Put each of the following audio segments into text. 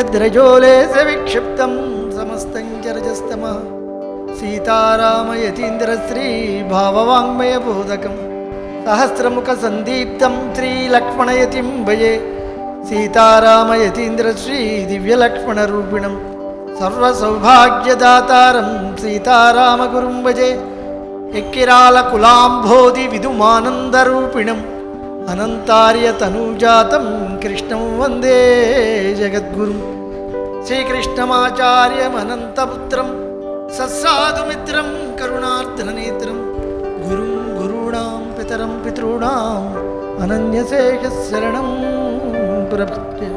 यद्रजोले सविक्षिप्तं समस्तं जरजस्तमः सीतारामयतीन्द्रश्रीभाववाङ्मयबोधकं सहस्रमुखसन्दीप्तं श्रीलक्ष्मणयतिं भजे सीतारामयतीन्द्रश्रीदिव्यलक्ष्मणरूपिणं सर्वसौभाग्यदातारं सीतारामगुरुं भजे यक्किरालकुलाम्भोधि विदुमानन्दरूपिणम् అనంతార్యతనూజాతం కృష్ణం వందే జగద్గురు శ్రీకృష్ణమాచార్యమనంతపుత్రం సత్సాధుమిత్రం కరుణార్ధననేత్రం గురుం గురూణాం పితరం పితॄణాం అనన్యశేషశరణం ప్రపద్య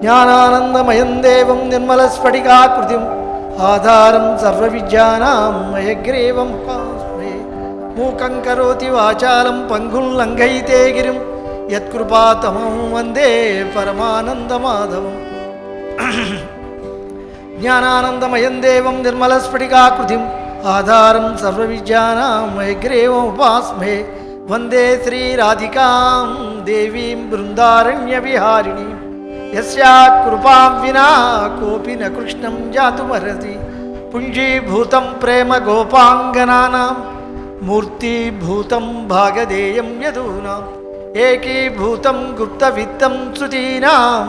జ్ఞానానందమయం దేవం నిర్మలస్ఫటికాకృతిం ఆధారం సర్వవిద్యానాం మయగ్రీవం మూకం కరోతి వాచాలం పంగుం లంఘయితే గిరిం. యత్కృపాతమం వందే పరమానందమాధవం. జ్ఞానానందమయం దేవం నిర్మలస్ఫటికాకృతిం. ఆధారం సర్వవిద్యానాం మయగ్రీవం ఉపాస్మహే. వందే శ్రీరాధికాం దేవీం బృందారణ్య విహారిణి. యస్యా కృపాం వినా కోపి న కృష్ణం జాతుమర్హతి పుంజీభూతం ప్రేమ గోపాంగనానాం. మూర్తిభూతం భాగధేయం యదూనాం ఏకీభూతం గుప్తవిత్తం శృతీనాం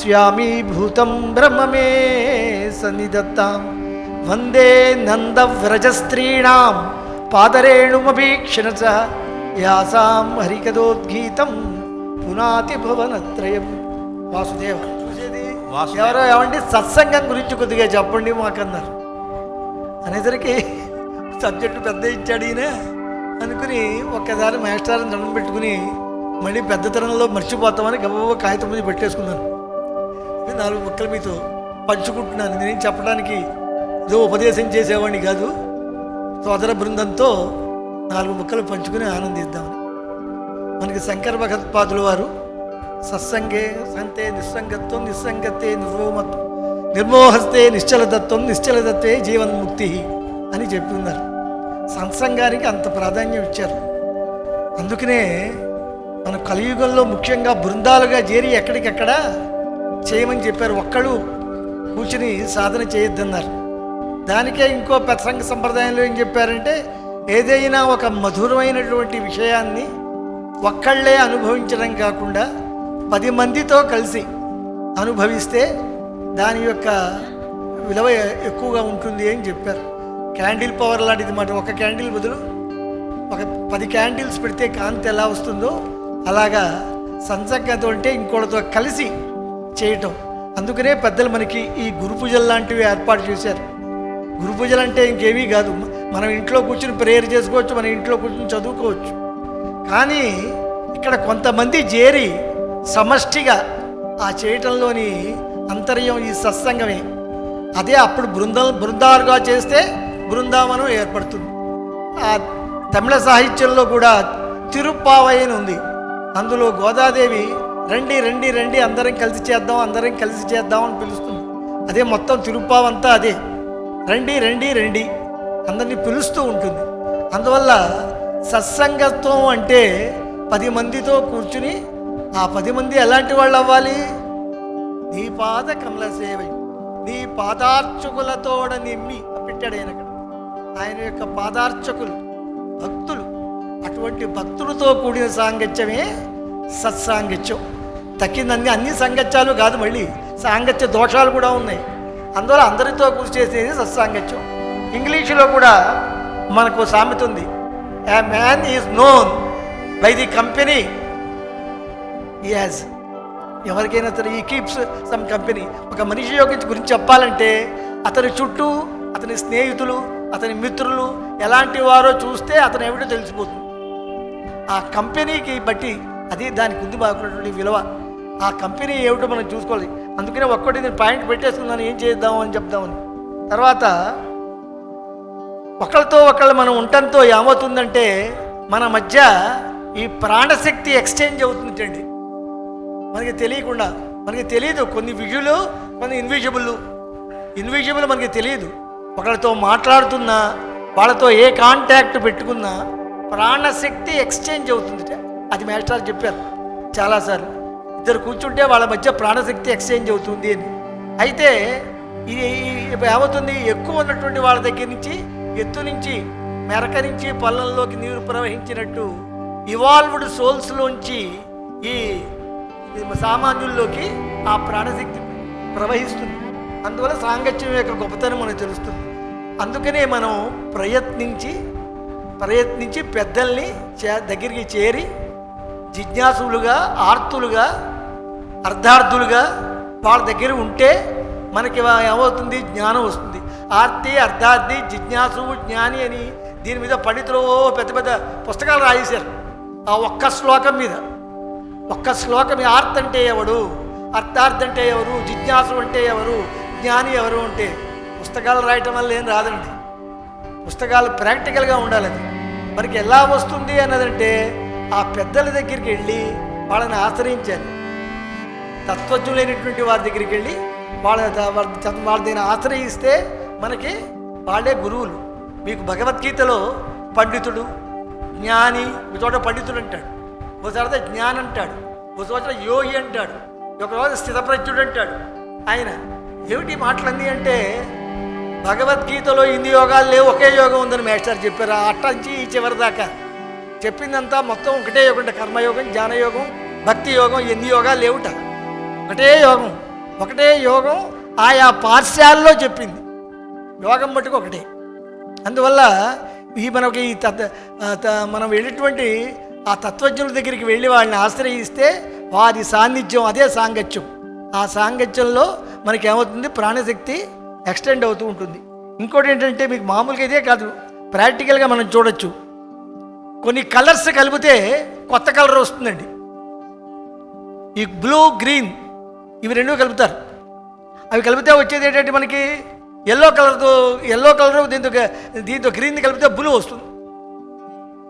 స్వామీభూతం బ్రహ్మ మే సన్నిధత్తాం వందే నందవ్రజస్త్రీణాం పాదరేణుమభీక్షణ స యాసాం హరికదోద్గీతం పునాతి భువనత్రయం వాసుదేవ చూసేది వాసుదేవ. ఎవరో ఏమండి సత్సంగం గురించి కొద్దిగా చెప్పండి మాకన్నారు। అనేసరికి సబ్జెక్టు పెద్ద ఇచ్చాడు ఈయన అనుకుని ఒక్కసారి మాస్టర్ని దండం పెట్టుకుని మళ్ళీ పెద్దతనంలో మర్చిపోతామని గబగబా కాగితం మీద పెట్టేసుకున్నాను. నాలుగు ముక్కలు మీతో పంచుకుంటున్నాను. నేనేం చెప్పడానికి ఏదో ఉపదేశం చేసేవాడిని కాదు. సోదర బృందంతో నాలుగు ముక్కలు పంచుకుని ఆనందిద్దామని. మనకి శంకర భగవత్పాదుల వారు సత్సంగే సంతే నిస్సంగత్వం నిస్సంగతే నిర్మోమత్వం నిర్మోహస్తే నిశ్చలతత్వం నిశ్చలతత్వే జీవన్ముక్తి అని చెప్పి ఉన్నారు. సత్సంగానికి అంత ప్రాధాన్యం ఇచ్చారు. అందుకనే మన కలియుగంలో ముఖ్యంగా బృందాలుగా చేరి ఎక్కడికెక్కడ చేయమని చెప్పారు. ఒక్కడు కూర్చుని సాధన చేయొద్దన్నారు. దానికే ఇంకో ప్రసంగ సంప్రదాయంలో ఏం చెప్పారంటే ఏదైనా ఒక మధురమైనటువంటి విషయాన్ని ఒక్కళ్ళే అనుభవించడం కాకుండా పది మందితో కలిసి అనుభవిస్తే దాని యొక్క విలువ ఎక్కువగా ఉంటుంది అని చెప్పారు. క్యాండిల్ పవర్ లాంటిది మాట. ఒక క్యాండిల్ బదులు ఒక పది క్యాండిల్స్ పెడితే కాంతి ఎలా వస్తుందో అలాగా సంసర్గంతో అంటే ఇంకోటితో కలిసి చేయటం. అందుకనే పెద్దలు మనకి ఈ గురు పూజలు లాంటివి ఏర్పాటు చేశారు. గురు పూజలు అంటే ఇంకేమీ కాదు. మనం ఇంట్లో కూర్చుని ప్రేయర్ చేసుకోవచ్చు మన ఇంట్లో కూర్చుని చదువుకోవచ్చు. కానీ ఇక్కడ కొంతమంది చేరి సమష్టిగా ఆ చేయటంలోని అంతర్యం ఈ సత్సంగమే. అదే అప్పుడు బృందం బృందాలుగా చేస్తే బృందావనం ఏర్పడుతుంది. ఆ తమిళ సాహిత్యంలో కూడా తిరుప్పావై అని ఉంది. అందులో గోదాదేవి రండి రండి రండి అందరం కలిసి చేద్దాం అందరం కలిసి చేద్దాం అని పిలుస్తుంది. అదే మొత్తం తిరుప్పావంతా అదే. రండి రండి రండి అందరినీ పిలుస్తూ ఉంటుంది. అందువల్ల సత్సంగత్వం అంటే పది మందితో కూర్చుని ఆ పది మంది ఎలాంటి వాళ్ళు అవ్వాలి? నీ పాద కమల సేవ నీ పాదార్చుకులతోడ నిమ్మి పెట్టాడు ఆయన అక్కడ ఆయన యొక్క పాదార్చకులు భక్తులు. అటువంటి భక్తులతో కూడిన సాంగత్యమే సత్సాంగత్యం. తక్కిందన్నీ అన్ని సాంగత్యాలు కాదు మళ్ళీ సాంగత్య దోషాలు కూడా ఉన్నాయి. అందువల్ల అందరితో కృషి చేసేది సత్సాంగత్యం. ఇంగ్లీషులో కూడా మనకు సామెత ఉంది. A man is known by the company as ఎవరికైనా సరే ఈ కీప్స్ సమ్ కంపెనీ ఒక మనిషి యొక్క గురించి చెప్పాలంటే అతని చుట్టూ అతని స్నేహితులు అతని మిత్రులు ఎలాంటి వారో చూస్తే అతను ఏమిటో తెలిసిపోతుంది. ఆ కంపెనీకి బట్టి అది దానికి ఉంది బాగున్నటువంటి విలువ. ఆ కంపెనీ ఏమిటో మనం చూసుకోవాలి. అందుకనే ఒక్కటి నేను పాయింట్ పెట్టేసుకున్నాను ఏం చేద్దాం అని చెప్దామని. తర్వాత ఒకళ్ళతో ఒకళ్ళు మనం ఉండటంతో ఏమవుతుందంటే మన మధ్య ఈ ప్రాణశక్తి ఎక్స్చేంజ్ అవుతుందండి మనకి తెలియకుండా మనకి తెలియదు. కొన్ని విజువల్ కొన్ని ఇన్విజిబుల్ ఇన్విజిబుల్ మనకి తెలియదు. ఒకరితో మాట్లాడుతున్నా వాళ్ళతో ఏ కాంటాక్ట్ పెట్టుకున్నా ప్రాణశక్తి ఎక్స్చేంజ్ అవుతుంది అది మాస్టర్ చెప్పారు. చాలాసార్లు. ఇద్దరు కూర్చుంటే వాళ్ళ మధ్య ప్రాణశక్తి ఎక్స్చేంజ్ అవుతుంది అని. అయితే ఇది ఏమవుతుంది? ఎక్కువ ఉన్నటువంటి వాళ్ళ దగ్గర నుంచి ఎత్తు నుంచి మెరక నుంచి పల్లంలోకి నీరు ప్రవహించినట్టు ఇవాల్వ్డ్ సోల్స్లోంచి ఈ సామాన్యుల్లోకి ఆ ప్రాణశక్తి ప్రవహిస్తుంది. అందువల్ల సాంగత్యం యొక్క గొప్పతనం మనకు తెలుస్తుంది. అందుకనే మనం ప్రయత్నించి ప్రయత్నించి పెద్దల్ని చే దగ్గరికి చేరి జిజ్ఞాసులుగా ఆర్తులుగా అర్ధార్థులుగా వాళ్ళ దగ్గర ఉంటే మనకి ఏమవుతుంది? జ్ఞానం వస్తుంది. ఆర్తి అర్ధార్థి జిజ్ఞాసు జ్ఞాని అని దీని మీద పండితులు పెద్ద పెద్ద పుస్తకాలు రాయేశారు ఆ ఒక్క శ్లోకం మీద. ఒక్క శ్లోకం ఆర్త్ అంటే ఎవడు? అర్థార్థ అంటే ఎవరు? జిజ్ఞాసు అంటే ఎవరు? జ్ఞాని ఎవరు ఉంటే పుస్తకాలు రాయటం వల్ల ఏం రాదండి. పుస్తకాలు ప్రాక్టికల్గా ఉండాలి అది. మనకి ఎలా వస్తుంది అన్నదంటే ఆ పెద్దల దగ్గరికి వెళ్ళి వాళ్ళని ఆశ్రయించాలి. తత్వజ్ఞులైనటువంటి వారి దగ్గరికి వెళ్ళి వాళ్ళ వాళ్ళ చ- దీన్ని ఆశ్రయిస్తే మనకి వాళ్ళే గురువులు. మీకు భగవద్గీతలో పండితుడు జ్ఞాని ఒక చోట పండితుడు అంటాడు. ఒక చోట అంటాడు. ఒక చోట యోగి అంటాడు. ఒక చోట స్థితప్రజ్ఞుడు అంటాడు. ఆయన ఏమిటి మాటలన్నీ అంటే భగవద్గీతలో ఇన్ని యోగాలు లేవు ఒకే యోగం ఉందని మేస్టర్ చెప్పారు. ఆ అట్ట నుంచి ఈ చివరి దాకా చెప్పిందంతా మొత్తం ఒకటే యోగం అంటే కర్మయోగం జ్ఞానయోగం భక్తి యోగం ఎన్ని యోగాలు లేవుట. ఒకటే యోగం ఒకటే యోగం ఆయా పార్శ్యాల్లో చెప్పింది. యోగం మటుకు ఒకటే. అందువల్ల ఈ మనకి ఈ తత్ త- మనం వెళ్ళినటువంటి ఆ తత్వజ్ఞుల దగ్గరికి వెళ్ళి వాళ్ళని ఆశ్రయిస్తే వారి సాన్నిధ్యం అదే సాంగత్యం. ఆ సాంగత్యంలో మనకి ఏమవుతుంది ప్రాణశక్తి ఎక్స్టెండ్ అవుతూ ఉంటుంది. ఇంకోటి ఏంటంటే మీకు మామూలుగా ఇదే కాదు. ప్రాక్టికల్గా మనం చూడొచ్చు. కొన్ని కలర్స్ కలిపితే కొత్త కలర్ వస్తుందండి. ఈ బ్లూ గ్రీన్ ఇవి రెండు కలుపుతారు. అవి కలిపితే వచ్చేది ఏంటంటే మనకి ఎల్లో కలర్తో ఎల్లో కలర్ దీంతో దీంతో గ్రీన్ కలిపితే బ్లూ వస్తుంది.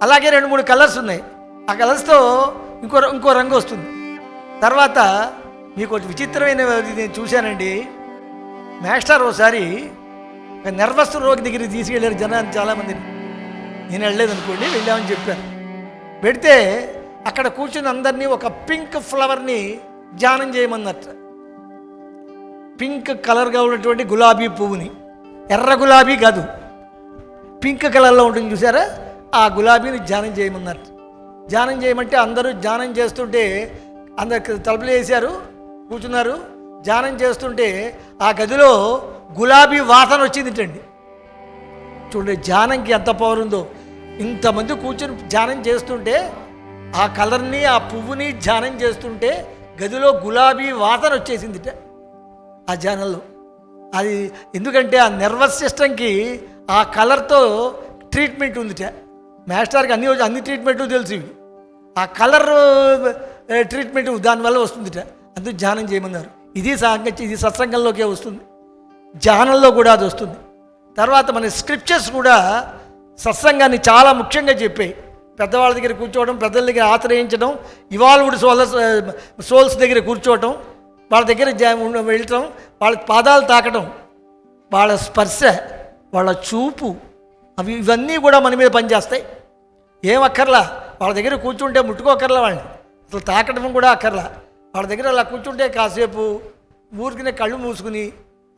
అలాగే రెండు మూడు కలర్స్ ఉన్నాయి. ఆ కలర్స్తో ఇంకో ఇంకో రంగు వస్తుంది. తర్వాత మీకు ఒక విచిత్రమైన నేను చూశానండి. మాస్టర్ ఒకసారి ఒక నర్వస్ రోగి దగ్గరికి తీసుకెళ్ళారు జనాన్ని చాలామందిని. నేను వెళ్ళలేదు అనుకోండి వెళ్ళామని చెప్పాను పెడితే అక్కడ కూర్చుని అందరినీ ఒక పింక్ ఫ్లవర్ని ధ్యానం చేయమన్నట్ట. పింక్ కలర్గా ఉన్నటువంటి గులాబీ పువ్వుని. ఎర్ర గులాబీ కాదు. పింక్ కలర్లో ఉంటుంది చూసారా? ఆ గులాబీని ధ్యానం చేయమన్నారు ధ్యానం చేయమంటే అందరూ ధ్యానం చేస్తుంటే అందరు తలుపులు వేశారు. కూర్చున్నారు. ధ్యానం చేస్తుంటే ఆ గదిలో గులాబీ వాసన వచ్చిందిటండి. చూడండి ధ్యానంకి ఎంత పవర్ ఉందో. ఇంతమంది కూర్చొని ధ్యానం చేస్తుంటే ఆ కలర్ని ఆ పువ్వుని ధ్యానం చేస్తుంటే గదిలో గులాబీ వాసన వచ్చేసిందిట ఆ ధ్యానంలో. అది ఎందుకంటే ఆ నర్వస్ సిస్టమ్కి ఆ కలర్తో ట్రీట్మెంట్ ఉందిట. మాస్టర్కి అన్ని అన్ని ట్రీట్మెంట్లు తెలుసు ఇవి. ఆ కలర్ ట్రీట్మెంట్ దానివల్ల వస్తుందిట. అందుకు ధ్యానం చేయమన్నారు. ఇది సాంగత్యం ఇది సత్సంగంలోకే వస్తుంది. ధ్యానంలో కూడా అది వస్తుంది. తర్వాత మన స్క్రిప్చర్స్ కూడా సత్సంగాన్ని చాలా ముఖ్యంగా చెప్పాయి. పెద్దవాళ్ళ దగ్గర కూర్చోవడం పెద్దల దగ్గర ఆశ్రయించడం ఇవాల్వ్డ్ సోల సోల్స్ దగ్గర కూర్చోవటం వాళ్ళ దగ్గర వెళ్ళటం వాళ్ళ పాదాలు తాకటం వాళ్ళ స్పర్శ వాళ్ళ చూపు అవి ఇవన్నీ కూడా మన మీద పనిచేస్తాయి. ఏం అక్కర్లా? వాళ్ళ దగ్గర కూర్చుంటే ముట్టుకోకర్లా వాళ్ళని. అసలు తాకడం కూడా అక్కర్లా. వాళ్ళ దగ్గర అలా కూర్చుంటే కాసేపు ఊరికినే కళ్ళు మూసుకుని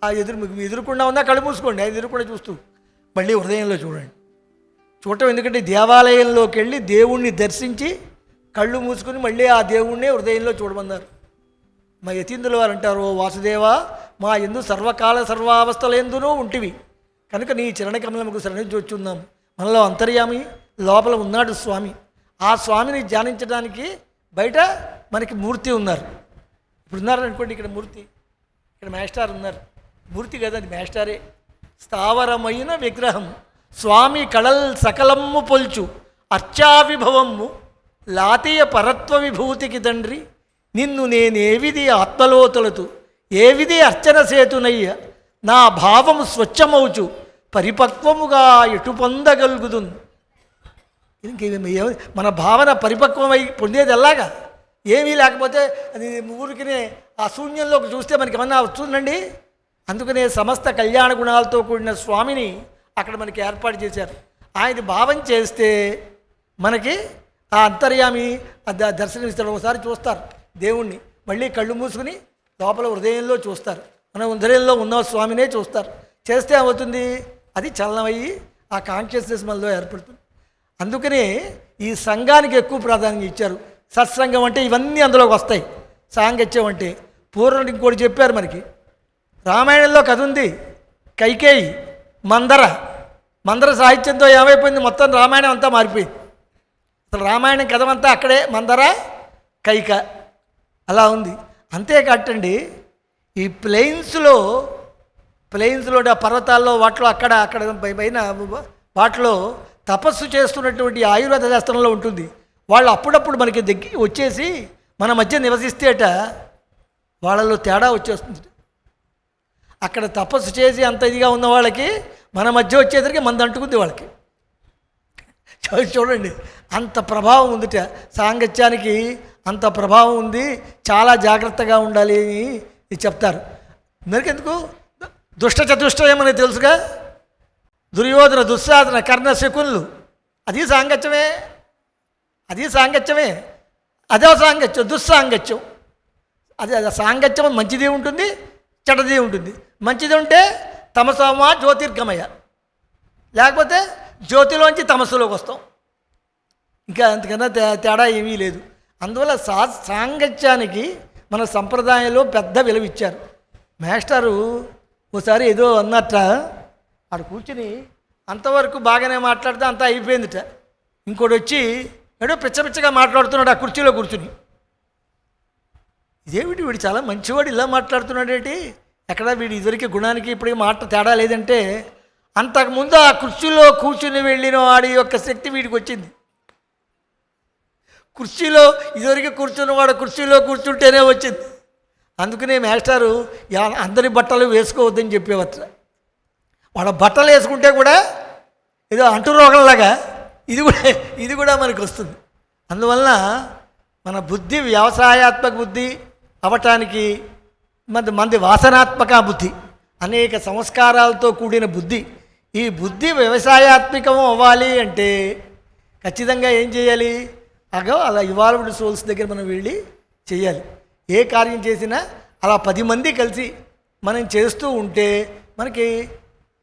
ఆ ఎదురు మీకు ఎదురుకుండా ఉందా? కళ్ళు మూసుకోండి. అది ఎదురుకుండా చూస్తూ మళ్ళీ హృదయంలో చూడండి. చూడటం ఎందుకంటే దేవాలయంలోకి వెళ్ళి దేవుణ్ణి దర్శించి కళ్ళు మూసుకుని మళ్ళీ ఆ దేవుణ్ణి హృదయంలో చూడమన్నారు. మా యతీంద్రుల వారు అంటారు "ఓ వాసుదేవ మా ఎందు సర్వకాల సర్వావస్థలందునూ ఉంటివి. కనుక నీ చరణకమలముకు శరణించొచ్చున్నాం మనలో అంతర్యామి లోపల ఉన్నాడు స్వామి. ఆ స్వామిని ధ్యానించడానికి బయట మనకి మూర్తి ఉన్నారు. ఇప్పుడు ఉన్నారు అనుకోండి ఇక్కడ మూర్తి ఇక్కడ మేస్టార్ ఉన్నారు. మూర్తి కదా అది మేస్టారే. స్థావరమైన విగ్రహం స్వామి కళల్ సకలమ్ము పొల్చు. అర్చావిభవమ్ము లాతీయ పరత్వ విభూతికి తండ్రి. నిన్ను నేనేవిది ఆత్మలోతులతు ఏవిది అర్చన సేతునయ్య. నా భావము స్వచ్ఛమవుచు పరిపక్వముగా ఎటు పొందగలుగుతుంది ఇంకేమి మన భావన పరిపక్వమై పొందేది ఎలాగా? ఏమీ లేకపోతే అది ఊరికినే ఆ శూన్యంలోకి చూస్తే మనకి ఏమన్నా వస్తుందండి? అందుకనే సమస్త కళ్యాణ గుణాలతో కూడిన స్వామిని అక్కడ మనకి ఏర్పాటు చేశారు. ఆయన భావం చేస్తే మనకి ఆ అంతర్యామి ఆ ద- దర్శనమిస్తాడు. ఒకసారి చూస్తారు దేవుణ్ణి. మళ్ళీ కళ్ళు మూసుకుని లోపల హృదయంలో చూస్తారు. మన హృదయంలో ఉన్న స్వామినే చూస్తారు. చేస్తే ఏమవుతుంది? అది చలనమయ్యి ఆ కాన్షియస్నెస్ మనలో ఏర్పడుతుంది. అందుకనే ఈ సంఘానికి ఎక్కువ ప్రాధాన్యం ఇచ్చారు. సత్సంగం అంటే ఇవన్నీ అందులోకి వస్తాయి. సాంగత్యం అంటే పూర్వం ఇంకోటి చెప్పారు మనకి. రామాయణంలో కథ ఉంది. కైకేయి మందర మందర సాహిత్యంతో ఏమైపోయింది? మొత్తం రామాయణం అంతా మారిపోయింది. అసలు రామాయణం కథ అంతా అక్కడే మందర కైక అలా ఉంది. అంతేకాటండి ఈ ప్లెయిన్స్లో ప్లెయిన్స్లో ఆ పర్వతాల్లో వాటిలో అక్కడ అక్కడ పైన వాటిలో తపస్సు చేస్తున్నటువంటి ఆయుర్వేద శాస్త్రంలో ఉంటుంది. వాళ్ళు అప్పుడప్పుడు మనకి దగ్గర వచ్చేసి మన మధ్య నివసిస్తేట వాళ్ళలో తేడా వచ్చేస్తుంది. అక్కడ తపస్సు చేసి అంత ఇదిగా ఉన్న వాళ్ళకి మన మధ్య వచ్చేసరికి మంది అంటుకుంది వాళ్ళకి. చూడండి అంత ప్రభావం ఉందిట. సాంగత్యానికి అంత ప్రభావం ఉంది. చాలా జాగ్రత్తగా ఉండాలి అని చెప్తారు. మరికెందుకు? దుష్ట చతుష్టయం అనేది తెలుసుగా? దుర్యోధన దుస్సాధన కర్ణ శకునులు. అది సాంగత్యమే. అది సాంగత్యమే. అదే సాంగత్యం దుస్సాంగత్యం. అది అది సాంగత్యం మంచిది ఉంటుంది చెడ్డది ఉంటుంది. మంచిది ఉంటే తమసమా జ్యోతిర్గమయ. లేకపోతే జ్యోతిలోంచి తమస్సులోకి వస్తాం. ఇంకా అంతకన్నా తే- తేడా ఏమీ లేదు. అందువల్ల సా సాంగత్యానికి మన సంప్రదాయంలో పెద్ద విలువ ఇచ్చారు మాస్టారు ఓసారి ఏదో అన్నట్ట అక్కడ కూర్చుని అంతవరకు బాగానే మాట్లాడితే అంతా అయిపోయిందిట. ఇంకోటి వచ్చి ఏదో పిచ్చపిచ్చగా మాట్లాడుతున్నాడు ఆ కుర్చీలో కూర్చుని. ఇదేమిటి వీడు చాలా మంచివాడు ఇలా మాట్లాడుతున్నాడేంటి? ఎక్కడ వీడి ఇదివరకు గుణానికి ఇప్పటికి మాట తేడా లేదంటే అంతకుముందు ఆ కుర్చీలో కూర్చుని వెళ్ళిన వాడి యొక్క శక్తి వీడికి వచ్చింది. కుర్చీలో ఇదివరకు కూర్చున్న వాడు కుర్చీలో కూర్చుంటేనే వచ్చింది. అందుకనే మాస్టారు అందరి బట్టలు వేసుకోవద్దని చెప్పేవచ్చ వాళ్ళ బట్టలు వేసుకుంటే కూడా ఏదో అంటురోగంలాగా ఇది కూడా ఇది కూడా మనకు వస్తుంది. అందువలన మన బుద్ధి వ్యవసాయాత్మక బుద్ధి అవటానికి మంది మంది వాసనాత్మక బుద్ధి అనేక సంస్కారాలతో కూడిన బుద్ధి. ఈ బుద్ధి వ్యవసాయాత్మకం అవ్వాలి అంటే ఖచ్చితంగా ఏం చేయాలి? అగో అలా ఇవాల్వ్డ్ సోల్స్ దగ్గర మనం వెళ్ళి చేయాలి. ఏ కార్యం చేసినా అలా పది మంది కలిసి మనం చేస్తూ ఉంటే మనకి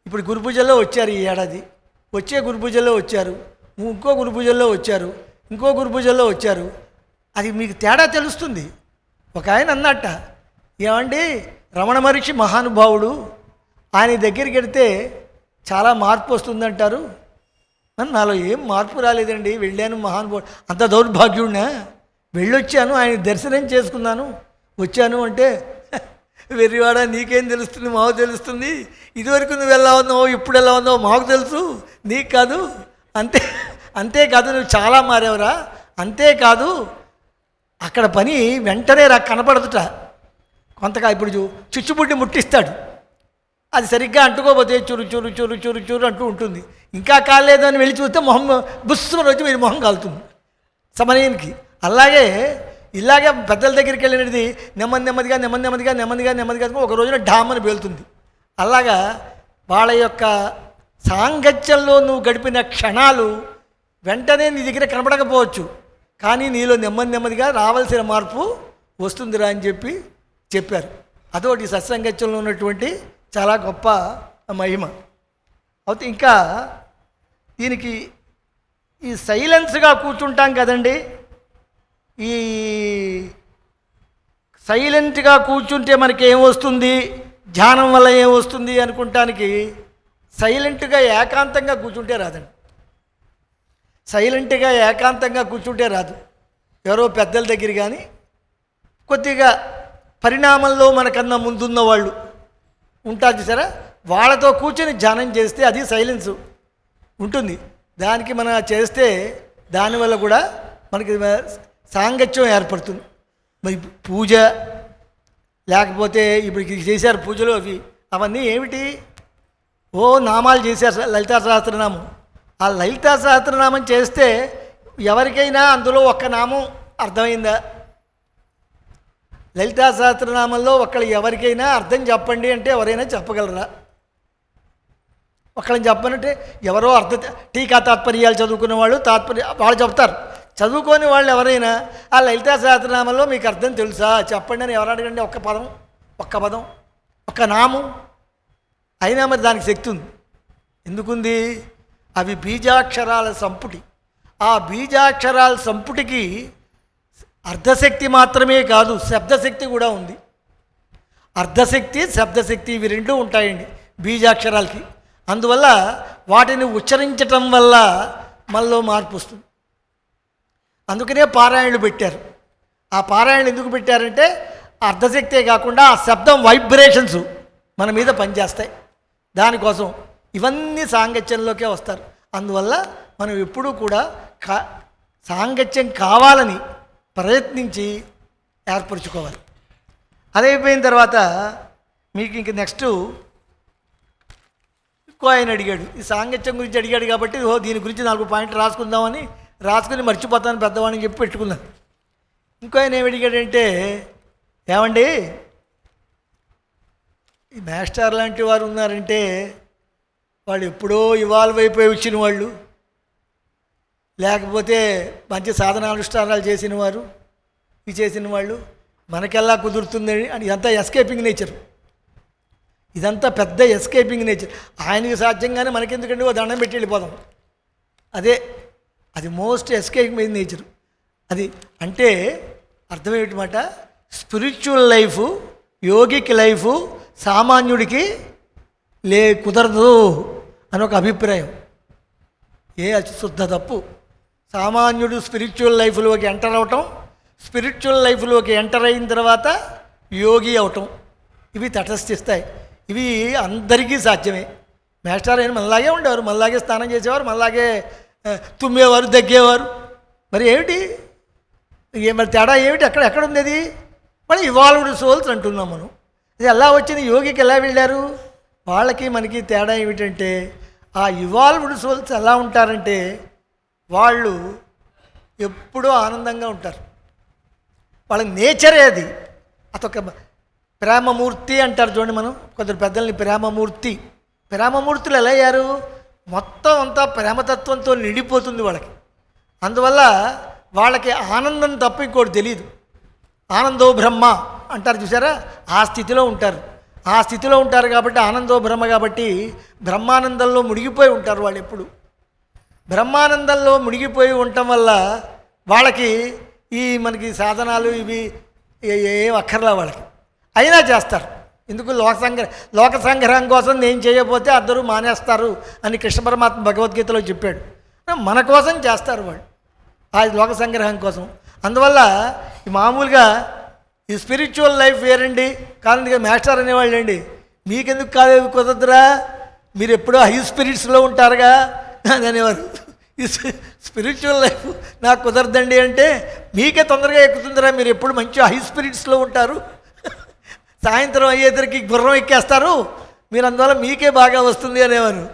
ఇప్పుడు గురుపూజలో వచ్చారు ఈ ఏడాది. వచ్చే గురుపూజలో వచ్చారు. ఇంకో గురు పూజల్లో వచ్చారు ఇంకో గురు పూజల్లో వచ్చారు. అది మీకు తేడా తెలుస్తుంది. ఒక ఆయన అన్నట్ట ఏమండి రమణ మహర్షి మహానుభావుడు ఆయన దగ్గరికి వెడితే చాలా మార్పు వస్తుందంటారు? అని నాలో ఏం మార్పు రాలేదండి వెళ్ళాను మహానుభావుడు. అంత దౌర్భాగ్యుడినా వెళ్ళొచ్చాను ఆయన దర్శనం చేసుకున్నాను. వచ్చాను అంటే వెర్రివాడ నీకేం తెలుస్తుంది? మాకు తెలుస్తుంది. ఇదివరకు నువ్వు ఎలా ఉన్నావు ఇప్పుడు ఎలా ఉన్నావు మాకు తెలుసు. నీకు కాదు. అంతే అంతేకాదు నువ్వు చాలా మారావురా. అంతేకాదు అక్కడ పని వెంటనే రా కనపడదుట. కొంతగా ఇప్పుడు చూ- చుచ్చుబుడ్డి ముట్టిస్తాడు. అది సరిగ్గా అంటుకోపోతే చురు చురు చురు చురు చురు అంటూ ఉంటుంది. ఇంకా కాలేదు అని వెళ్ళి చూస్తే మొహం బుస్సుమని వచ్చి మీరు మొహం కాలుతుంది. సమయానికి అలాగే ఇలాగే పెద్దల దగ్గరికి వెళ్ళినది నెమ్మది నెమ్మదిగా నెమ్మది నెమ్మదిగా నెమ్మదిగా నెమ్మదిగా ఒక రోజున అని పేలుతుంది. అలాగా వాళ్ళ యొక్క సాంగత్యంలో నువ్వు గడిపిన క్షణాలు వెంటనే నీ దగ్గర కనపడకపోవచ్చు. కానీ నీలో నెమ్మది నెమ్మదిగా రావాల్సిన మార్పు వస్తుందిరా అని చెప్పి చెప్పారు. అదొకటి సత్సంగత్యంలో ఉన్నటువంటి చాలా గొప్ప మహిమ. అయితే ఇంకా దీనికి ఈ సైలెన్స్గా కూర్చుంటాం కదండి. ఈ సైలెంట్గా కూర్చుంటే మనకి ఏమొస్తుంది ధ్యానం వల్ల ఏం వస్తుంది అనుకుంటానికి సైలెంట్గా ఏకాంతంగా కూర్చుంటే రాదండి. సైలెంట్గా ఏకాంతంగా కూర్చుంటే రాదు. ఎవరో పెద్దల దగ్గర కానీ కొద్దిగా పరిణామంలో మనకన్నా ముందున్న వాళ్ళు ఉంటారు చూసారా? వాళ్ళతో కూర్చొని ధ్యానం చేస్తే అది సైలెన్స్ ఉంటుంది. దానికి మనం చేస్తే దానివల్ల కూడా మనకి సాంగత్యం ఏర్పడుతుంది. మరి పూజ లేకపోతే ఇప్పుడు చేశారు పూజలు అవి అవన్నీ ఏమిటి? ఓ నామాలు చేశారు లలితా సహస్రనామం. ఆ లలితా సహస్రనామం చేస్తే ఎవరికైనా అందులో ఒక్క నామం అర్థమైందా? లలితా సహస్రనామంలో ఒకళ్ళు ఎవరికైనా అర్థం చెప్పండి అంటే ఎవరైనా చెప్పగలరా? ఒకళ్ళని చెప్పనంటే ఎవరో అర్థ టీకా తాత్పర్యాలు చదువుకున్న వాళ్ళు తాత్పర్య వాళ్ళు చెప్తారు. చదువుకోని వాళ్ళు ఎవరైనా ఆ లలితా సహస్రనామంలో మీకు అర్థం తెలుసా? చెప్పండి అని ఎవరు అడగండి? ఒక్క పదం ఒక్క పదం ఒక నామం. అయినా మరి దానికి శక్తి ఉంది. ఎందుకుంది? అవి బీజాక్షరాల సంపుటి. ఆ బీజాక్షరాల సంపుటికి అర్ధశక్తి మాత్రమే కాదు శబ్దశక్తి కూడా ఉంది. అర్ధశక్తి శబ్దశక్తి ఇవి రెండు ఉంటాయండి బీజాక్షరాలకి. అందువల్ల వాటిని ఉచ్చరించటం వల్ల మనలో మార్పు వస్తుంది. అందుకనే పారాయణలు పెట్టారు. ఆ పారాయణలు ఎందుకు పెట్టారంటే అర్ధశక్తే కాకుండా ఆ శబ్దం వైబ్రేషన్స్ మన మీద పనిచేస్తాయి. దానికోసం ఇవన్నీ సాంగత్యంలోకే వస్తారు. అందువల్ల మనం ఎప్పుడూ కూడా కా సాంగత్యం కావాలని ప్రయత్నించి ఏర్పరచుకోవాలి. అదైపోయిన తర్వాత మీకు ఇంక నెక్స్ట్ ఇంకో ఆయన అడిగాడు ఈ సాంగత్యం గురించి అడిగాడు కాబట్టి ఓ దీని గురించి నాలుగు పాయింట్ రాసుకుందామని రాసుకుని మర్చిపోతాను పెద్దవాడిని చెప్పి పెట్టుకున్నాను. ఇంకో ఆయన ఏమి అడిగాడంటే ఏమండి ఈ మాస్టర్ లాంటి వారు ఉన్నారంటే వాళ్ళు ఎప్పుడో ఇవాల్వ్ అయిపోయి వచ్చిన వాళ్ళు. లేకపోతే మంచి సాధనానుష్ఠానాలు చేసిన వారు ఇవి చేసిన వాళ్ళు మనకెలా కుదురుతుంది అని ఇదంతా ఎస్కేపింగ్ నేచర్ ఇదంతా పెద్ద ఎస్కేపింగ్ నేచర్ ఆయనకి సాధ్యంగానే మనకెందుకండి ఓ దండం పెట్టి వెళ్ళిపోదాం. అదే అది మోస్ట్ ఎస్కేపింగ్ నేచర్ అది అంటే అర్థం అర్థమేమిటమాట స్పిరిచువల్ లైఫ్ యోగిక్ లైఫ్ సామాన్యుడికి లే కుదరదు అని ఒక అభిప్రాయం. ఏ అతిశుద్ధ తప్పు. సామాన్యుడు స్పిరిచువల్ లైఫ్లోకి ఎంటర్ అవటం స్పిరిచువల్ లైఫ్లోకి ఎంటర్ అయిన తర్వాత యోగి అవటం. ఇవి తటస్థిస్తాయి. ఇవి అందరికీ సాధ్యమే. మాస్టర్ అయిన మనలాగే ఉండేవారు మనలాగే స్నానం చేసేవారు మనలాగే తుమ్మేవారు దగ్గేవారు. మరి ఏమిటి? ఏ మరి తేడా ఏమిటి? అక్కడ ఎక్కడ ఉంది అది మరి ఇవాల్వ్డ్ సోల్స్ అంటున్నాం మనం. ఇది ఎలా వచ్చింది? యోగికి ఎలా వెళ్ళారు? వాళ్ళకి మనకి తేడా ఏమిటంటే ఆ ఇవాల్వ్డ్ సోల్స్ ఎలా ఉంటారంటే వాళ్ళు ఎప్పుడూ ఆనందంగా ఉంటారు. వాళ్ళ నేచరే అది. అదొక ప్రేమమూర్తి అంటారు చూడండి మనం. కొందరు పెద్దల్ని ప్రేమమూర్తి. ప్రేమమూర్తులు ఎలా అయ్యారు? మొత్తం అంతా ప్రేమతత్వంతో నిండిపోతుంది వాళ్ళకి. అందువల్ల వాళ్ళకి ఆనందం తప్ప ఇంకోటి తెలియదు ఆనందో బ్రహ్మ. అంటారు చూసారా? ఆ స్థితిలో ఉంటారు. ఆ స్థితిలో ఉంటారు కాబట్టి ఆనందో బ్రహ్మ కాబట్టి బ్రహ్మానందంలో మునిగిపోయి ఉంటారు వాళ్ళు ఎప్పుడు. బ్రహ్మానందంలో మునిగిపోయి ఉండటం వల్ల వాళ్ళకి ఈ మనకి సాధనాలు ఇవి ఏ- ఏం అక్కర్లా వాళ్ళకి. అయినా చేస్తారు. ఎందుకు? లోక సంగ్ర లోక సంగ్రహం కోసం నేను చేయకపోతే అందరూ మానేస్తారు అని కృష్ణ పరమాత్మ భగవద్గీతలో చెప్పాడు. మన కోసం చేస్తారు వాళ్ళు. ఆ లోక సంగ్రహం కోసం. అందువల్ల ఈ మామూలుగా ఈ స్పిరిచువల్ లైఫ్ వేరండి. కానీ మాస్టర్ అనేవాళ్ళు అండి మీకెందుకు కాదు కుదరదురా? మీరు ఎప్పుడో హై స్పిరిట్స్లో ఉంటారుగా? అని అనేవారు. ఈ స్పిరిచువల్ లైఫ్ నాకు కుదరదండి అంటే మీకే తొందరగా ఎక్కుతుందిరా. మీరు ఎప్పుడు మంచి హై స్పిరిట్స్లో ఉంటారు. సాయంత్రం అయ్యేసరికి గుర్రం ఎక్కేస్తారు. మీరు అందువల్ల మీకే బాగా వస్తుంది అనేవారు.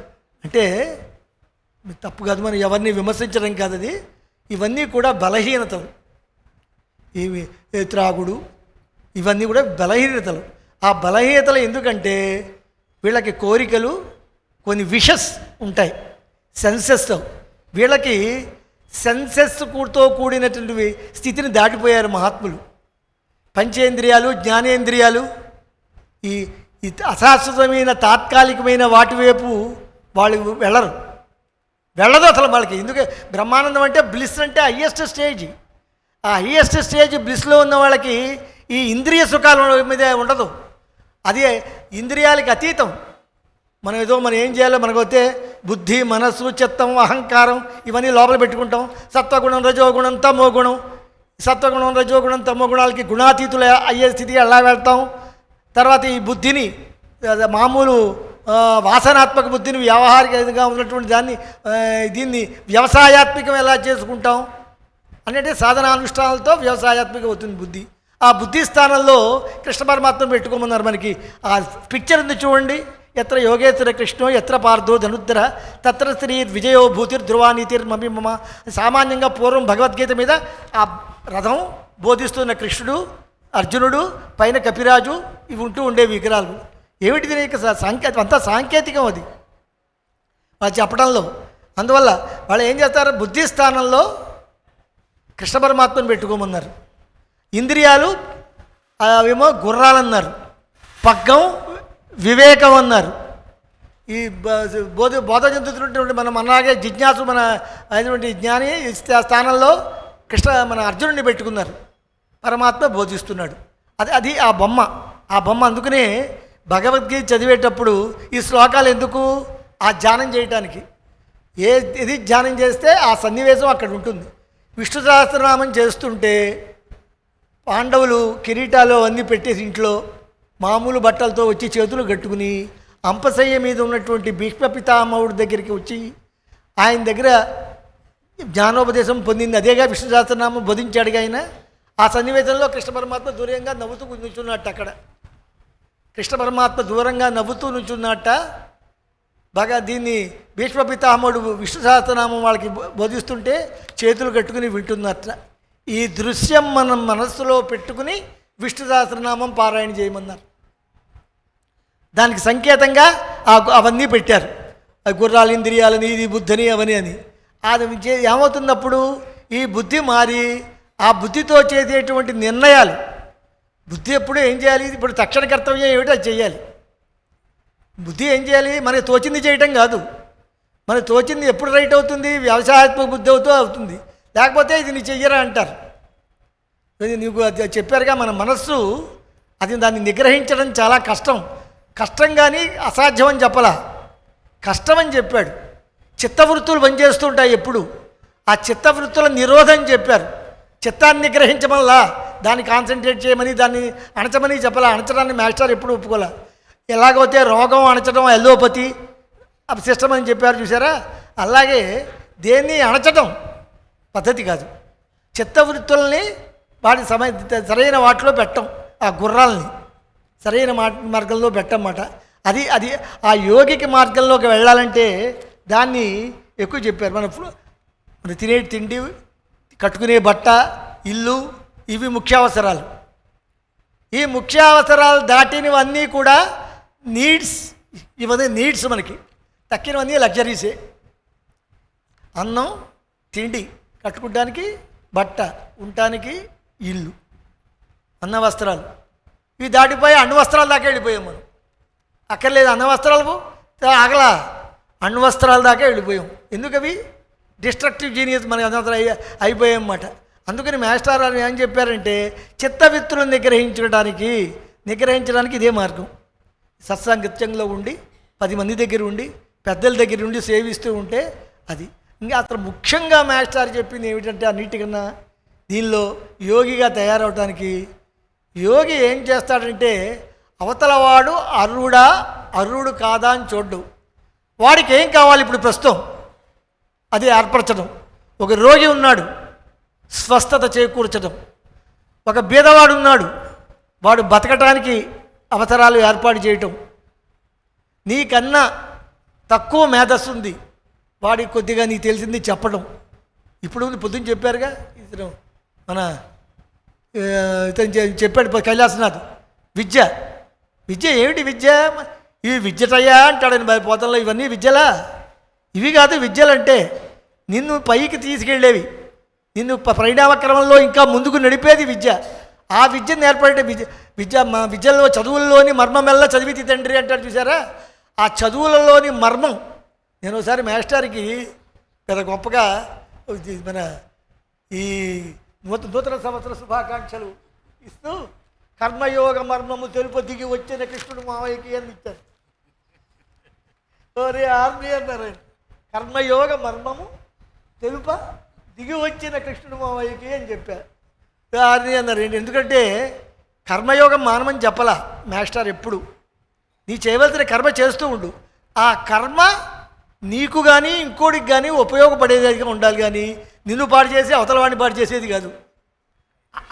అంటే తప్పు కాదు మనం ఎవరిని విమర్శించడం కాదు అది ఇవన్నీ కూడా బలహీనతలు. ఇవి త్రాగుడు ఇవన్నీ కూడా బలహీనతలు. ఆ బలహీనతలు ఎందుకంటే వీళ్ళకి కోరికలు కొన్ని విషస్ ఉంటాయి. సెన్సెస్తో వీళ్ళకి సెన్సెస్ కూడుతో కూడినటువంటి స్థితిని దాటిపోయారు మహాత్ములు. పంచేంద్రియాలు జ్ఞానేంద్రియాలు ఈ ఈ అశాశ్వతమైన తాత్కాలికమైన వాటి వైపు వాళ్ళు వెళ్ళరు. వెళ్ళదు అసలు వాళ్ళకి. ఎందుకే? బ్రహ్మానందం అంటే బ్లిస్ అంటే హయ్యెస్ట్ స్టేజ్ ఆ హయ్యెస్ట్ స్టేజ్ బ్లిస్లో ఉన్న వాళ్ళకి ఈ ఇంద్రియ సుఖాల మీద ఉండదు. అది ఇంద్రియాలకి అతీతం. మనం ఏదో మనం ఏం చేయాలో మనకు వస్తే బుద్ధి మనస్సు చిత్తం అహంకారం ఇవన్నీ లోపల పెట్టుకుంటాం. సత్వగుణం రజోగుణం తమోగుణం. సత్వగుణం రజోగుణం తమోగుణాలకి గుణాతీతులు అయ్యే స్థితికి ఎలా వెళ్తాం? తర్వాత ఈ బుద్ధిని మామూలు వాసనాత్మక బుద్ధిని వ్యవహారికంగా ఉన్నటువంటి దాన్ని దీన్ని వ్యవసాయాత్మకం ఎలా చేసుకుంటాం? అంటే సాధనానుష్ఠానాలతో వ్యవసాయాత్మక అవుతుంది బుద్ధి. ఆ బుద్ధి స్థానంలో కృష్ణ పరమాత్మ పెట్టుకోమన్నారు మనకి. ఆ పిక్చర్ ఉంది చూడండి. ఎత్ర యోగేశ్వర కృష్ణో ఎత్ర పార్థో ధనుద్ర తత్ర శ్రీ విజయో భూతిర్ ధ్రువానీతిర్ మమి మమ. సామాన్యంగా పూర్వం భగవద్గీత మీద ఆ రథం బోధిస్తున్న కృష్ణుడు అర్జునుడు పైన కపిరాజు ఇవి ఉంటూ ఉండే విగ్రహాలు. ఏమిటి దీని సాంకేతికం అంతా సాంకేతికం అది. వాళ్ళు చెప్పడంలో. అందువల్ల వాళ్ళు ఏం చేస్తారు? బుద్ధి స్థానంలో కృష్ణ పరమాత్మను పెట్టుకోమన్నారు. ఇంద్రియాలు అవేమో గుర్రాలన్నారు. పగ్గం వివేకం అన్నారు. ఈ బ- బోధ బోధ చెందుతున్నటువంటి మనం అలాగే జిజ్ఞాసు మన అయినటువంటి జ్ఞాని స్థానంలో కృష్ణ మన అర్జునుడిని పెట్టుకున్నారు. పరమాత్మ బోధిస్తున్నాడు. అది అది ఆ బొమ్మ. ఆ బొమ్మ అందుకనే భగవద్గీత చదివేటప్పుడు ఈ శ్లోకాలు ఎందుకు? ఆ ధ్యానం చేయటానికి. ఏ ఇది ధ్యానం చేస్తే ఆ సన్నివేశం అక్కడ ఉంటుంది. విష్ణు సహస్రనామం చేస్తుంటే పాండవులు కిరీటాలు అన్నీ పెట్టేసి ఇంట్లో మామూలు బట్టలతో వచ్చి చేతులు కట్టుకుని అంపశయ్య మీద ఉన్నటువంటి భీష్మ పితామహుడి దగ్గరికి వచ్చి ఆయన దగ్గర జ్ఞానోపదేశం పొందింది. అదేగా విష్ణు సహస్రనామం బోధించాడుగా ఆయన. ఆ సన్నివేశంలో కృష్ణ పరమాత్మ దూరంగా నవ్వుతూ నుంచున్నట్టు అక్కడ. కృష్ణ పరమాత్మ దూరంగా నవ్వుతూ నుంచున్నట్ట. బాగా దీన్ని భీష్మ పితామహుడు విష్ణు సహస్రనామం వాళ్ళకి బోధిస్తుంటే చేతులు కట్టుకుని వింటున్నట్ట. ఈ దృశ్యం మనం మనస్సులో పెట్టుకుని విష్ణు సహస్రనామం పారాయణ చేయమన్నారు. దానికి సంకేతంగా ఆ అవన్నీ పెట్టారు. ఆ గుర్రాలు ఇంద్రియాలని ఇది బుద్ధని అవని అని. అది ఏమవుతున్నప్పుడు ఈ బుద్ధి మారి ఆ బుద్ధితో చేసేటువంటి నిర్ణయాలు. బుద్ధి ఎప్పుడు ఏం చేయాలి? ఇప్పుడు తక్షణ కర్తవ్యం ఏమిటో? అది చేయాలి. బుద్ధి ఏం చేయాలి? మనకి తోచింది చేయటం కాదు. మనకి తోచింది ఎప్పుడు రైట్ అవుతుంది? వ్యవసాయాత్మక బుద్ధి అవుతూ అవుతుంది. లేకపోతే ఇది నీ చెయ్యరా అంటారు. ఇది నీకు అది చెప్పారుగా మన మనస్సు అది దాన్ని నిగ్రహించడం చాలా కష్టం. కష్టం కానీ అసాధ్యం అని చెప్పలా? కష్టం అని చెప్పాడు. చిత్తవృత్తులు పనిచేస్తుంటాయి ఎప్పుడు. ఆ చిత్తవృత్తుల నిరోధం చెప్పారు. చిత్తాన్ని నిగ్రహించమల్లా దాన్ని కాన్సన్ట్రేట్ చేయమని దాన్ని అణచమని చెప్పాలా? అణచడాన్ని మాస్టర్ ఎప్పుడు ఒప్పుకోలే? ఎలాగైతే రోగం అణచడం ఎల్లోపతి సిస్టమ్ అని చెప్పారు చూసారా? అలాగే దేన్ని అణచడం పద్ధతి కాదు. చిత్తవృత్తుల్ని వాటి సమయ సరైన వాటిలో పెట్టం ఆ గుర్రాలని. సరైన మా మార్గంలో పెట్టమాట. అది అది ఆ యోగికి మార్గంలోకి వెళ్ళాలంటే దాన్ని ఎక్కువ చెప్పారు. మన మన తినే తిండి కట్టుకునే బట్ట ఇల్లు ఇవి ముఖ్యావసరాలు. ఈ ముఖ్యావసరాలు దాటినవన్నీ కూడా నీడ్స్ ఇవన్నీ నీడ్స్ మనకి. తక్కినవన్నీ లగ్జరీసే. అన్నం తిండి. కట్టుకుంటానికి బట్ట ఉండటానికి ఇల్లు అన్న వస్త్రాలు. ఇవి దాటిపోయి అన్న వస్త్రాల దాకా వెళ్ళిపోయాం మనం. అక్కర్లేదు అన్న వస్త్రాలు ఆగలా అన్న వస్త్రాల దాకా వెళ్ళిపోయాం. ఎందుకు అవి డిస్ట్రక్టివ్ జీనియస్ మనకి అనంతరం అయ్యి అయిపోయాం అన్నమాట. అందుకని మాస్టర్ గారు ఏం చెప్పారంటే చిత్తవిత్తులను నిగ్రహించడానికి నిగ్రహించడానికి ఇదే మార్గం. సత్సాంగత్యంలో ఉండి పది మంది దగ్గర ఉండి పెద్దల దగ్గర ఉండి సేవిస్తూ ఉంటే అది. ఇంకా అతను ముఖ్యంగా మాస్టర్ చెప్పింది ఏమిటంటే అన్నిటికన్నా దీనిలో యోగిగా తయారవటానికి యోగి ఏం చేస్తాడంటే అవతలవాడు అర్రుడా అర్రుడు కాదా అని చూడ్డు. వాడికి ఏం కావాలి ఇప్పుడు ప్రస్తుతం? అది ఏర్పరచడం. ఒక రోగి ఉన్నాడు స్వస్థత చేకూర్చడం. ఒక బీదవాడు ఉన్నాడు వాడు బతకటానికి అవసరాలు ఏర్పాటు చేయటం. నీకన్నా తక్కువ మేధస్సు ఉంది వాడికి కొద్దిగా నీకు తెలిసింది చెప్పడం. ఇప్పుడు పొద్దున్న చెప్పారుగా? ఇతను మన ఇతను చెప్పాడు కైలాసనాథ్. విద్య. విద్య ఏమిటి విద్య? ఇవి విద్యటయ్యా అంటాడని భయ పోతంలో ఇవన్నీ విద్యలా? ఇవి కాదు విద్యలంటే నిన్ను పైకి తీసుకెళ్ళేవి. నిన్ను ప- పరిణామ క్రమంలో ఇంకా ముందుకు నడిపేది విద్య. ఆ విద్య నేర్పడే విద్య విద్య మా విద్యలో చదువుల్లోని మర్మమెల్లా చదివితి తండ్రి అంటాడు చూసారా ఆ చదువులలోని మర్మం నేను ఒకసారి మాస్టర్కి పెద్ద గొప్పగా మన ఈ నూతన నూతన సంవత్సర శుభాకాంక్షలు ఇస్తూ కర్మయోగ మర్మము తెలుపు దిగి వచ్చిన కృష్ణుడు మావయ్యకి అని ఇచ్చారు? ఓరే ఆర్మీ అన్నారు కర్మయోగ మర్మము తెలుప దిగి వచ్చిన కృష్ణుడు మావయ్యకి అని చెప్పారు. ఆర్మీ అన్నారు ఏంటి? ఎందుకంటే కర్మయోగం మానమని చెప్పలా మాస్టర్ ఎప్పుడు. నీ చేయవలసిన కర్మ చేస్తూ ఉండు. ఆ కర్మ నీకు కానీ ఇంకోటికి కానీ ఉపయోగపడేదిగా ఉండాలి కానీ నిన్ను పాడు చేసి అవతల వాడిని పాడు చేసేది కాదు.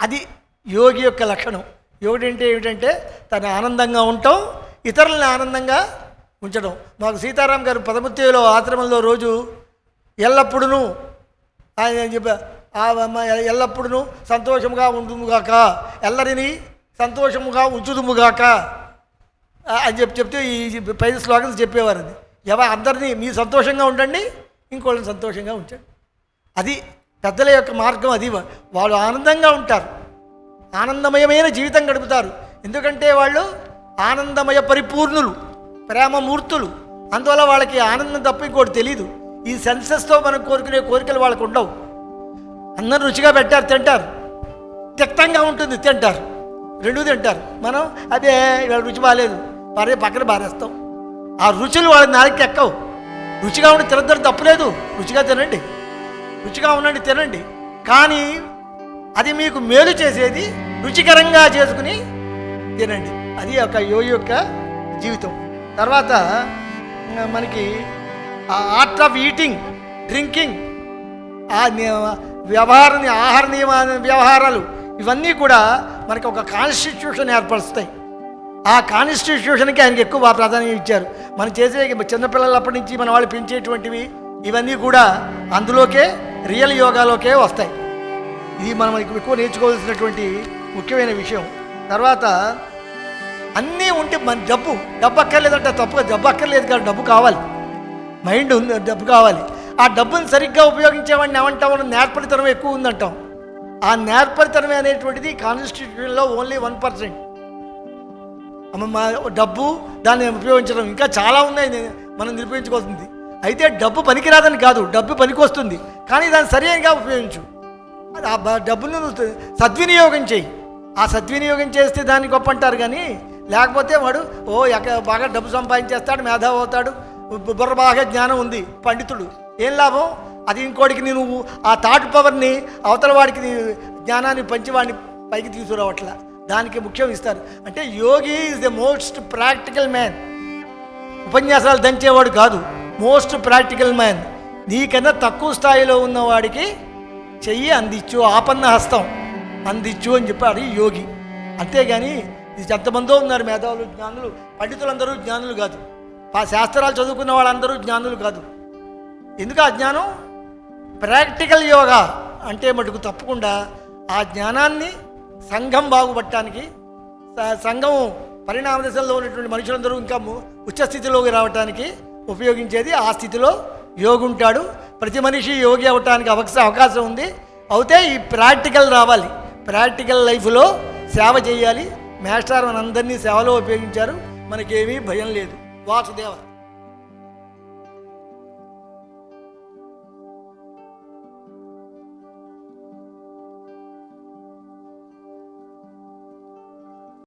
అది యోగి యొక్క లక్షణం. యోగి అంటే ఏమిటంటే తను ఆనందంగా ఉండటం ఇతరులను ఆనందంగా ఉంచడం. మాకు సీతారాం గారు పదముత్తేలో ఆశ్రమంలో రోజు ఎల్లప్పుడూ ఆయన ఏం చెప్పా ఆ ఎల్లప్పుడూ సంతోషముగా ఉండుముగాక ఎల్లరిని సంతోషముగా ఉంచుదుముగాక అని చెప్పి చెప్తే ఈ పై స్లోగన్స్ చెప్పేవారు అది. ఎవ అందరినీ మీరు సంతోషంగా ఉండండి ఇంకోళ్ళని సంతోషంగా ఉంచండి. అది పెద్దల యొక్క మార్గం అది వాళ్ళు ఆనందంగా ఉంటారు. ఆనందమయమైన జీవితం గడుపుతారు. ఎందుకంటే వాళ్ళు ఆనందమయ పరిపూర్ణులు ప్రేమమూర్తులు. అందువల్ల వాళ్ళకి ఆనందం తప్ప ఇంకోటి తెలియదు ఈ సెన్సెస్తో మనం కోరుకునే కోరికలు వాళ్ళకు ఉండవు. అందరూ రుచిగా పెట్టారు తింటారు. తిక్తంగా ఉంటుంది తింటారు. రెండు తింటారు. మనం అదే ఇవాళ రుచి బాగాలేదు పరే పక్కన బారేస్తాం ఆ రుచులు వాళ్ళ నాలుగు ఎక్కవు. రుచిగా ఉండి తినద్దరు తప్పులేదు. రుచిగా తినండి. రుచిగా ఉండండి తినండి. కానీ అది మీకు మేలు చేసేది రుచికరంగా చేసుకుని తినండి. అది ఒక యోగి యొక్క జీవితం. తర్వాత మనకి ఆ ఆర్ట్ ఆఫ్ ఈటింగ్ డ్రింకింగ్ ఆ వ్యవహార ఆహార నియమ వ్యవహారాలు ఇవన్నీ కూడా మనకి ఒక కాన్స్టిట్యూషన్ ఏర్పరుస్తాయి. ఆ కాన్స్టిట్యూషన్కి ఆయనకి ఎక్కువ ప్రాధాన్యం ఇచ్చారు. మనం చేసే చిన్నపిల్లలప్పటి నుంచి మన వాళ్ళు పెంచేటువంటివి ఇవన్నీ కూడా అందులోకే రియల్ యోగాలోకే వస్తాయి. ఇది మనం ఎక్కువ నేర్చుకోవాల్సినటువంటి ముఖ్యమైన విషయం. తర్వాత అన్నీ ఉంటే మన డబ్బు డబ్బు అక్కర్లేదంటే తప్పుగా డబ్బు అక్కర్లేదు కానీ డబ్బు కావాలి. మైండ్ ఉంది డబ్బు కావాలి. ఆ డబ్బుని సరిగ్గా ఉపయోగించేవాడిని ఏమంటాం? నేర్పరితనం ఎక్కువ ఉందంటాం. ఆ నేర్పరితనం అనేటువంటిది కాన్స్టిట్యూషన్లో ఓన్లీ వన్ పర్సెంట్ డబ్బు దాన్ని ఉపయోగించడం ఇంకా చాలా ఉన్నాయి మనం నిరూపించుకోవాల్సింది. అయితే డబ్బు పనికిరాదని కాదు డబ్బు పనికొస్తుంది. కానీ దాన్ని సరైనగా ఉపయోగించు. ఆ డబ్బును సద్వినియోగం చేయి. ఆ సద్వినియోగం చేస్తే దాన్ని గొప్ప అంటారు కానీ లేకపోతే వాడు ఓ ఎక్క బాగా డబ్బు సంపాదించేస్తాడు మేధావి అవుతాడు బుర్ర బాగా జ్ఞానం ఉంది పండితుడు. ఏం లాభం? అది ఇంకోటికి నువ్వు ఆ థాట్ పవర్ని అవతల వాడికి జ్ఞానాన్ని పంచి వాడిని పైకి తీసుకురావట్లా. దానికి ముఖ్యం ఇస్తారు. అంటే yogi is the most practical man ఉపన్యాసాలు దంచేవాడు కాదు. మోస్ట్ ప్రాక్టికల్ మ్యాన్ నీకన్నా తక్కువ స్థాయిలో ఉన్నవాడికి చెయ్యి అందించు ఆపన్న హస్తం అందించు అని చెప్పాడు యోగి. అంతేగాని ఇది ఎంతమందో ఉన్నారు మేధావులు జ్ఞానులు. పండితులందరూ జ్ఞానులు కాదు. ఆ శాస్త్రాలు చదువుకున్న వాళ్ళందరూ జ్ఞానులు కాదు. ఎందుకు ఆ జ్ఞానం? ప్రాక్టికల్ యోగా అంటే మటుకు తప్పకుండా ఆ జ్ఞానాన్ని సంఘం బాగుపడటానికి సంఘం పరిణామ దశల్లో ఉన్నటువంటి మనుషులందరూ ఇంకా ము- ఉచ్చ స్థితిలోకి రావడానికి ఉపయోగించేది ఆ స్థితిలో యోగి ఉంటాడు ప్రతి మనిషి యోగి అవటానికి అవకాశం అవకాశం ఉంది. అయితే ఈ ప్రాక్టికల్ రావాలి. ప్రాక్టికల్ లైఫ్లో సేవ చేయాలి. మేస్టార్ మనందరినీ సేవలో ఉపయోగించారు. మనకేమీ భయం లేదు. వాసుదేవ.